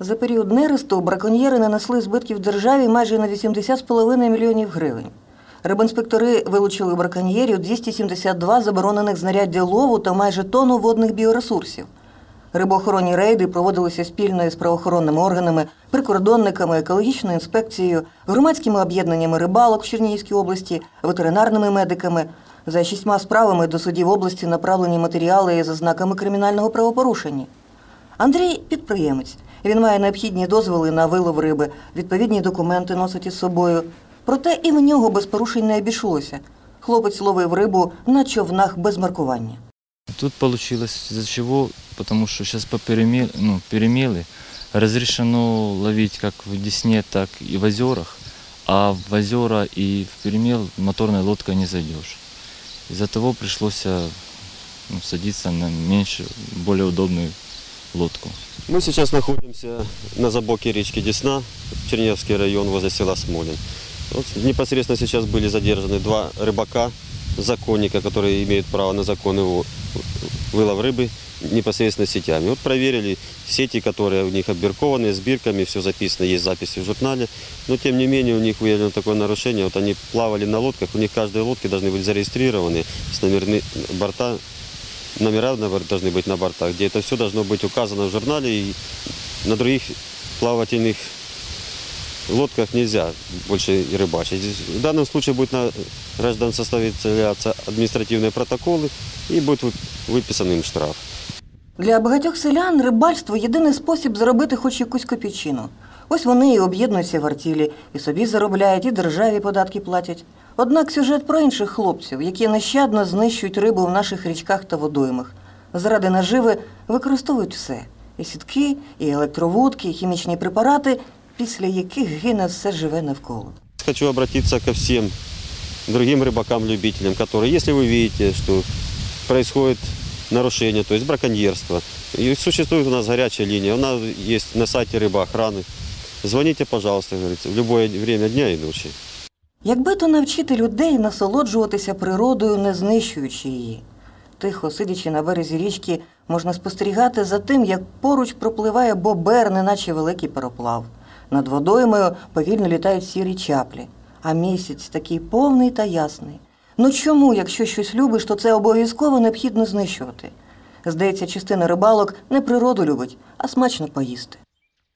За період нересту браконьєри нанесли збитків державі майже на 80,5 мільйонів гривень. Рибінспектори вилучили браконьєрів 272 заборонених знаряддя лову та майже тонну водних біоресурсів. Рибоохоронні рейди проводилися спільно із правоохоронними органами, прикордонниками, екологічною інспекцією, громадськими об'єднаннями рибалок в Чернігівській області, ветеринарними медиками. За шістьма справами до судів області направлені матеріали за знаками кримінального правопорушення. Андрій підприємець. Він має необхідні дозволи на вилов риби, відповідні документи носить із собою. Проте і в нього без порушень не обійшлося. Хлопець ловив рибу на човнах без маркування. Тут получилось из-за чего? Потому что сейчас по перемел, ну, перемелы разрешено ловить как в Десне, так и в озерах, а в озера и в перемел моторной лодкой не зайдешь. Из-за того пришлось ну, садиться на меньше, более удобную лодку. Мы сейчас находимся на забоке речки Десна, Черневский район, возле села Смолин. Вот непосредственно сейчас были задержаны два рыбака, законника, которые имеют право на законный во- вылов рыбы непосредственно сетями. Вот проверили сети, которые у них оббиркованы, с бирками, все записано, есть записи в журнале. Но тем не менее у них выявлено такое нарушение. Вот они плавали на лодках, у них каждые лодки должны быть зарегистрированы с номерны борта, номера наверное, должны быть на бортах, где это все должно быть указано в журнале и на других плавательных лодках нельзя больше рыбачить. Здесь В данном случае будет на граждан составляться административные протоколы и будет вы- выписан им штраф. Для багатьох селян рибальство єдиний спосіб заробити хоч якусь копійчину. Ось вони і об'єднуються в артілі, і собі заробляють, і державі податки платять. Однак сюжет про інших хлопців, які нещадно знищують рибу в наших річках та водоймах. Заради наживи використовують все: і сітки, і електровудки, і хімічні препарати, після яких гине все живе навколо. Хочу обратиться ко всем другим рыбакам-любителям, которые, если вы видите, что происходит нарушение, то есть браконьерство, и существует у нас горячая линия, у нас есть на сайте рыбоохраны, звоните, пожалуйста, говорится, в любое время дня и ночи. Якби то навчити людей насолоджуватися природою, не знищуючи її. Тихо, сидячи на березі річки, можна спостерігати за тим, як поруч пропливає бобер, неначе великий пароплав. Над водоймою повільно літають сірі чаплі, а місяць такий повний та ясний. Ну чому, якщо щось любиш, то це обов'язково необхідно знищувати? Здається, частина рибалок не природу любить, а смачно поїсти.